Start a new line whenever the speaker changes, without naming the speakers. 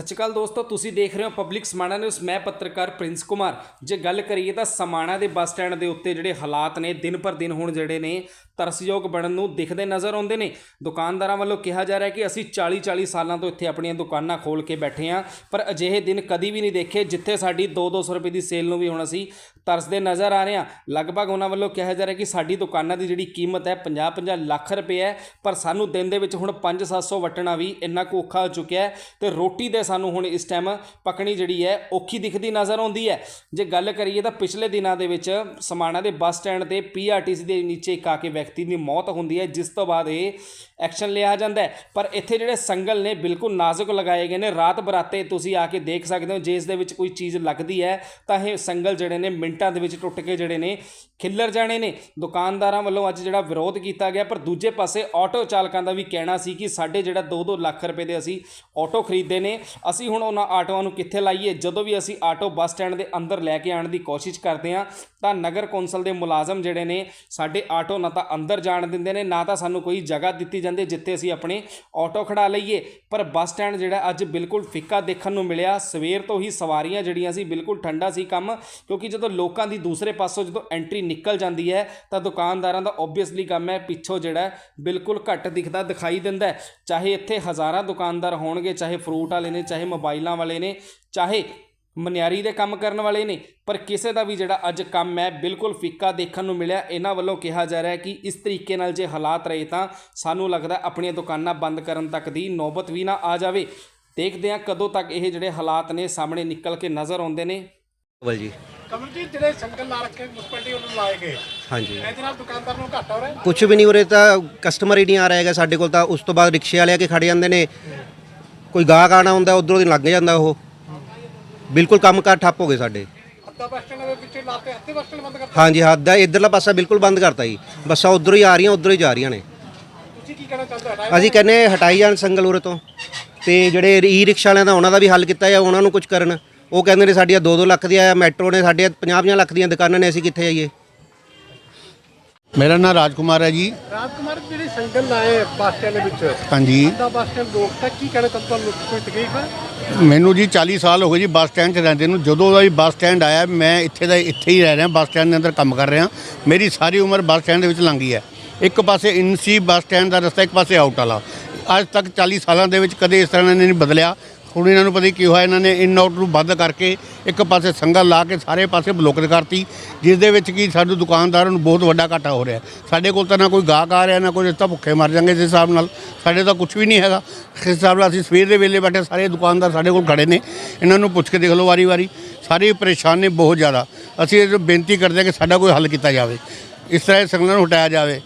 ਸਤਿ ਸ਼੍ਰੀ ਅਕਾਲ ਦੋਸਤੋ, ਤੁਸੀਂ ਦੇਖ ਰਹੇ ਹੋ ਪਬਲਿਕ ਸਮਾਣਾ ਨਿਊਜ਼ ਮੈਂ ਪੱਤਰਕਾਰ ਪ੍ਰਿੰਸ ਕੁਮਾਰ। ਜੇ ਗੱਲ ਕਰੀਏ ਤਾਂ ਸਮਾਣਾ ਦੇ ਬੱਸ ਸਟੈਂਡ ਦੇ ਉੱਤੇ ਜਿਹੜੇ ਹਾਲਾਤ ਨੇ, ਦਿਨ ਪਰ ਦਿਨ ਹੁਣ ਜਿਹੜੇ ਨੇ, ਤਰਸਯੋਗ ਬਣਨ ਨੂੰ ਦਿਖਦੇ ਨਜ਼ਰ ਆਉਂਦੇ ਨੇ। ਦੁਕਾਨਦਾਰਾਂ ਵੱਲੋਂ ਕਿਹਾ ਜਾ ਰਿਹਾ ਕਿ ਅਸੀਂ 40 40 ਸਾਲਾਂ ਤੋਂ ਇੱਥੇ ਆਪਣੀਆਂ ਦੁਕਾਨਾਂ ਖੋਲ ਕੇ ਬੈਠੇ ਹਾਂ, ਪਰ ਅਜਿਹੇ ਦਿਨ ਕਦੀ ਵੀ ਨਹੀਂ ਦੇਖੇ ਜਿੱਥੇ ਸਾਡੀ 2-200 ਰੁਪਏ ਦੀ ਸੇਲ ਨੂੰ ਵੀ ਹੁਣ ਅਸੀਂ ਤਰਸਦੇ ਨਜ਼ਰ ਆ ਰਹੇ ਹਾਂ। ਲਗਭਗ ਉਹਨਾਂ ਵੱਲੋਂ ਕਿਹਾ ਜਾ ਰਿਹਾ ਕਿ ਸਾਡੀ ਦੁਕਾਨਾਂ ਦੀ ਜਿਹੜੀ ਕੀਮਤ ਹੈ 50-50 ਲੱਖ ਰੁਪਏ ਹੈ, ਪਰ ਸਾਨੂੰ ਦਿਨ ਦੇ ਵਿੱਚ ਹੁਣ 5-700 ਵਟਣਾ ਵੀ ਇੰਨਾ ਕੁ ਔਖਾ ਹੋ ਚੁੱਕਿਆ ਹੈ। ਤੇ ਰੋਟੀ ਦੇ ਸਾਨੂੰ ਹੁਣ ਇਸ ਟਾਈਮ ਪਕਣੀ ਜਿਹੜੀ ਹੈ, ਔਖੀ ਦਿਖਦੀ ਨਜ਼ਰ ਆਉਂਦੀ ਹੈ। ਜੇ ਗੱਲ ਕਰੀਏ ਤਾਂ ਪਿਛਲੇ ਦਿਨਾਂ ਦੇ ਵਿੱਚ ਸਮਾਣਾ ਦੇ ਬੱਸ ਸਟੈਂਡ ਤੇ ਪੀਆਰਟੀਸੀ ਦੇ ਨੀਚੇ ਇੱਕ ਆ ਕੇ ਵਿਅਕਤੀ ਦੀ ਮੌਤ ਹੁੰਦੀ ਹੈ, ਜਿਸ ਤੋਂ ਬਾਅਦ ਇਹ ਐਕਸ਼ਨ ਲਿਆ ਜਾਂਦਾ ਹੈ। ਪਰ ਇੱਥੇ ਜਿਹੜੇ ਸੰਗਲ ਨੇ ਬਿਲਕੁਲ ਨਾਜ਼ੁਕ ਲਗਾਏ ਗਏ ਨੇ। ਰਾਤ ਬਰਾਤੇ ਤੁਸੀਂ ਆ ਕੇ ਦੇਖ ਸਕਦੇ ਹੋ, ਜੇ ਇਸ ਦੇ ਵਿੱਚ ਕੋਈ ਚੀਜ਼ ਲੱਗਦੀ ਹੈ, ਤਾਂ ਇਹ ਸੰਗਲ ਜਿਹੜੇ ਨੇ ਮਿੰਟਾਂ ਦੇ ਵਿੱਚ ਟੁੱਟ ਕੇ ਜਿਹੜੇ ਨੇ ਖਿੱਲਰ ਜਾਣੇ ਨੇ। ਦੁਕਾਨਦਾਰਾਂ ਵੱਲੋਂ ਅੱਜ ਜਿਹੜਾ ਵਿਰੋਧ ਕੀਤਾ ਗਿਆ, ਪਰ ਦੂਜੇ ਪਾਸੇ ਆਟੋ ਚਾਲਕਾਂ ਦਾ ਵੀ ਕਹਿਣਾ ਸੀ ਕਿ ਸਾਡੇ ਜਿਹੜਾ 2-2 ਲੱਖ ਰੁਪਏ ਦੇ ਅਸੀਂ ਆਟੋ ਖਰੀਦੇ ਨੇ। ਅਸੀਂ ਹੁਣ ਉਹਨਾਂ ਆਟੋਆਂ ਨੂੰ ਕਿੱਥੇ ਲਾਈਏ? ਜਦੋਂ ਵੀ ਅਸੀਂ ਆਟੋ ਬੱਸ ਸਟੈਂਡ ਦੇ ਅੰਦਰ ਲੈ ਕੇ ਆਉਣ ਦੀ ਕੋਸ਼ਿਸ਼ ਕਰਦੇ ਹਾਂ, ਤਾਂ ਨਗਰ ਕੌਂਸਲ ਦੇ ਮੁਲਾਜ਼ਮ ਜਿਹੜੇ ਨੇ, ਸਾਡੇ ਆਟੋ ਨਾ ਤਾਂ ਅੰਦਰ ਜਾਣ ਦਿੰਦੇ ਨੇ, ਨਾ ਤਾਂ ਸਾਨੂੰ ਕੋਈ ਜਗ੍ਹਾ ਦਿੱਤੀ ਜਾਂਦੀ ਜਿੱਥੇ ਅਸੀਂ ਆਪਣੇ ਆਟੋ ਖੜਾ ਲਈਏ। ਪਰ ਬੱਸ ਸਟੈਂਡ ਜਿਹੜਾ ਅੱਜ ਬਿਲਕੁਲ ਫਿੱਕਾ ਦੇਖਣ ਨੂੰ ਮਿਲਿਆ। ਸਵੇਰ ਤੋਂ ਹੀ ਸਵਾਰੀਆਂ ਜਿਹੜੀਆਂ ਸੀ, ਬਿਲਕੁਲ ਠੰਡਾ ਸੀ ਕੰਮ, ਕਿਉਂਕਿ ਜਦੋਂ ਲੋਕਾਂ ਦੀ ਦੂਸਰੇ ਪਾਸੋਂ ਜਦੋਂ ਐਂਟਰੀ ਨਿਕਲ ਜਾਂਦੀ ਹੈ, ਤਾਂ ਦੁਕਾਨਦਾਰਾਂ ਦਾ ਓਬਵੀਅਸਲੀ ਕੰਮ ਹੈ, ਪਿੱਛੋਂ ਜਿਹੜਾ ਬਿਲਕੁਲ ਘੱਟ ਦਿਖਦਾ, ਦਿਖਾਈ ਦਿੰਦਾ ਚਾਹੇ ਇੱਥੇ ਹਜ਼ਾਰਾਂ ਦੁਕਾਨਦਾਰ ਹੋਣਗੇ, ਚਾਹੇ ਫਰੂਟ ਵਾਲੇ ਨੇ ਚਾਹੇ ਮੋਬਾਈਲਾਂ ਵਾਲੇ ਨੇ ਚਾਹੇ ਮਨਿਆਰੀ ਦੇ ਕੰਮ ਕਰਨ ਵਾਲੇ ਨੇ ਪਰ ਕਿਸੇ ਦਾ ਵੀ ਜਿਹੜਾ ਅੱਜ ਕੰਮ ਹੈ ਬਿਲਕੁਲ ਫਿੱਕਾ ਦੇਖਣ ਨੂੰ ਮਿਲਿਆ। ਇਹਨਾਂ ਵੱਲੋਂ ਕਿਹਾ ਜਾ ਰਿਹਾ ਹੈ ਕਿ ਇਸ ਤਰੀਕੇ ਨਾਲ ਜੇ ਹਾਲਾਤ ਰਹੇ ਤਾਂ ਸਾਨੂੰ ਲੱਗਦਾ ਆਪਣੀਆਂ ਦੁਕਾਨਾਂ ਬੰਦ ਕਰਨ ਤੱਕ ਦੀ ਨੌਬਤ ਵੀ ਨਾ ਆ ਜਾਵੇ। ਦੇਖਦੇ ਹਾਂ ਕਦੋਂ ਤੱਕ ਇਹ ਜਿਹੜੇ ਹਾਲਾਤ ਨੇ ਸਾਹਮਣੇ ਨਿਕਲ ਕੇ ਨਜ਼ਰ ਆਉਂਦੇ ਨੇ।
ਬਲ ਜੀ।
ਕਮਲਜੀਤ ਜਿਹੜੇ ਸੰਗਲ ਲਾ ਰੱਖੇ ਮੁਸਪਲਟੀ ਉਹਨੂੰ ਲਾਏ ਗਏ।
ਹਾਂਜੀ।
ਇਹਦੇ ਨਾਲ ਦੁਕਾਨਦਾਰ ਨੂੰ ਘਾਟਾ ਹੋ ਰਿਹਾ?
ਕੁਝ ਵੀ ਨਹੀਂ ਉਰੇ ਤਾਂ ਕਸਟਮਰ ਹੀ ਨਹੀਂ ਆ ਰਿਹਾ ਹੈਗਾ ਸਾਡੇ ਕੋਲ ਤਾਂ। ਉਸ ਤੋਂ ਬਾਅਦ ਰਿਕਸ਼ੇ ਵਾਲੇ ਆ ਕੇ ਖੜੇ ਜਾਂਦੇ ਨੇ। ਕੋਈ ਗਾਹਕ ਆਣਾ ਹੁੰਦਾ ਉਧਰੋਂ ਦੀ ਲੱਗ ਜਾਂਦਾ ਉਹ। ਬਿਲਕੁਲ ਕੰਮ ਕਾਰ ਠੱਪ ਹੋ ਗਏ ਸਾਡੇ।
ਅੱਧਾ ਬੱਸ ਸਟੈਂਡ ਦੇ ਵਿੱਚ ਲਾਤੇ ਅੱਧੇ ਬੱਸ ਸਟੈਂਡ ਬੰਦ ਕਰ
ਹਾਂਜੀ ਹੱਦ ਦਾ ਇਧਰਲਾ ਪਾਸਾ ਬਿਲਕੁਲ ਬੰਦ ਕਰਤਾ ਜੀ। ਬੱਸਾਂ ਉਧਰੋਂ ਹੀ ਆ ਰਹੀਆਂ ਉਧਰੋਂ ਹੀ ਜਾ ਰਹੀਆਂ ਨੇ।
ਤੁਸੀਂ ਕੀ ਕਹਿਣਾ ਚਾਹੁੰਦੇ ਹੋ?
ਅਸੀਂ ਕਹਿੰਦੇ ਹਟਾਈ ਜਾਣ ਸੰਗਲ ਉਰੇ ਤੋਂ। ਤੇ ਜਿਹੜੇ ਈ ਰਿਕਸ਼ਾ ਵਾਲਿਆਂ ਦਾ ਉਹਨਾਂ ਦਾ ਵੀ ਹੱਲ ਕੀਤਾ ਜਾਂ ਉਹਨਾਂ ਨੂੰ ਕੁਝ ਕਰਨ। ਉਹ ਕਹਿੰਦੇ ਨੇ ਸਾਡੀਆਂ 2-2 ਲੱਖ ਦੀਆਂ ਮੈਟਰੋ ਨੇ ਸਾਡੀਆਂ 50-50 ਲੱਖ ਦੀਆਂ ਦੁਕਾਨਾਂ ਨੇ ਅਸੀਂ ਕਿੱਥੇ ਜਾਈਏ?
ਮੇਰਾ ਨਾਮ ਰਾਜਕੁਮਾਰ ਹੈ ਜੀ।
ਰਾਜਕੁਮਾਰ ਜਿਹੜੇ ਸੰਗਲ ਲਾਏ ਬੱਸ ਸਟੈਂਡ ਦੇ ਵਿੱਚ
ਹਾਂਜੀ।
ਅੱਧਾ ਬੱਸ ਸਟੈਂਡ ਰੋਕਤਾ ਕੀ ਕਹਿਣਾ ਚਾਹੁੰਦੇ ਤੁਹਾਨੂੰ ਕੋਈ ਤਕਲੀਫ ਹੈ
ਮੈਨੂੰ ਜੀ 40 ਸਾਲ ਹੋ ਗਏ ਜੀ ਬੱਸ ਸਟੈਂਡ 'ਚ ਰਹਿੰਦੇ ਨੂੰ। ਜਦੋਂ ਦਾ ਵੀ ਬੱਸ ਸਟੈਂਡ ਆਇਆ ਮੈਂ ਇੱਥੇ ਦਾ ਇੱਥੇ ਹੀ ਰਹਿ ਰਿਹਾ ਬੱਸ ਸਟੈਂਡ ਦੇ ਅੰਦਰ ਕੰਮ ਕਰ ਰਿਹਾ। ਮੇਰੀ ਸਾਰੀ ਉਮਰ ਬੱਸ ਸਟੈਂਡ ਦੇ ਵਿੱਚ ਲੰਘੀ ਹੈ। ਇੱਕ ਪਾਸੇ ਇਨਸੀ ਬੱਸ ਸਟੈਂਡ ਦਾ ਰਸਤਾ ਇੱਕ ਪਾਸੇ ਆਊਟ ਵਾਲਾ। ਅੱਜ ਤੱਕ 40 ਸਾਲਾਂ ਦੇ ਵਿੱਚ ਕਦੇ ਇਸ ਤਰ੍ਹਾਂ ਨੇ ਨਹੀਂ ਬਦਲਿਆ। ਹੁਣ ਇਹਨਾਂ ਨੂੰ ਪਤਾ ਨਹੀਂ ਕੀ ਹੋਇਆ, ਇਹਨਾਂ ਨੇ ਇਨ ਆਊਟ ਨੂੰ ਬੰਦ ਕਰਕੇ ਇੱਕ ਪਾਸੇ ਸੰਗਲ ਲਾ ਕੇ ਸਾਰੇ ਪਾਸੇ ਬਲੋਕ ਕਰਤੀ, ਜਿਸ ਦੇ ਵਿੱਚ ਕੀ ਸਾਡੇ ਦੁਕਾਨਦਾਰਾਂ ਨੂੰ ਬਹੁਤ ਵੱਡਾ ਘਾਟਾ ਹੋ ਰਿਹਾ। ਸਾਡੇ ਕੋਲ ਤਾਂ ਨਾ ਕੋਈ ਗਾਹਕ ਆ ਰਿਹਾ, ਨਾ ਕੋਈ ਰਸਤਾ ਭੁੱਖੇ ਮਰ ਜਾਂਗੇ ਇਸ ਹਿਸਾਬ ਨਾਲ। ਸਾਡੇ ਤਾਂ ਕੁਝ ਵੀ ਨਹੀਂ ਹੈਗਾ। ਇਸ ਹਿਸਾਬ ਨਾਲ ਅਸੀਂ ਸਵੇਰ ਦੇ ਵੇਲੇ ਬੈਠੇ, ਸਾਰੇ ਦੁਕਾਨਦਾਰ ਸਾਡੇ ਕੋਲ ਖੜੇ ਨੇ। ਇਹਨਾਂ ਨੂੰ ਪੁੱਛ ਕੇ ਦੇਖ ਲਓ ਵਾਰੀ ਵਾਰੀ। ਸਾਰੇ ਪਰੇਸ਼ਾਨ ਨੇ ਬਹੁਤ ਜ਼ਿਆਦਾ। ਅਸੀਂ ਇਹ ਬੇਨਤੀ ਕਰਦੇ ਹਾਂ ਕਿ ਸਾਡਾ ਕੋਈ ਹੱਲ ਕੀਤਾ ਜਾਵੇ। ਇਸ ਤਰ੍ਹਾਂ ਇਹ ਸੰਗਲਾਂ ਨੂੰ ਹਟਾਇਆ ਜਾਵੇ।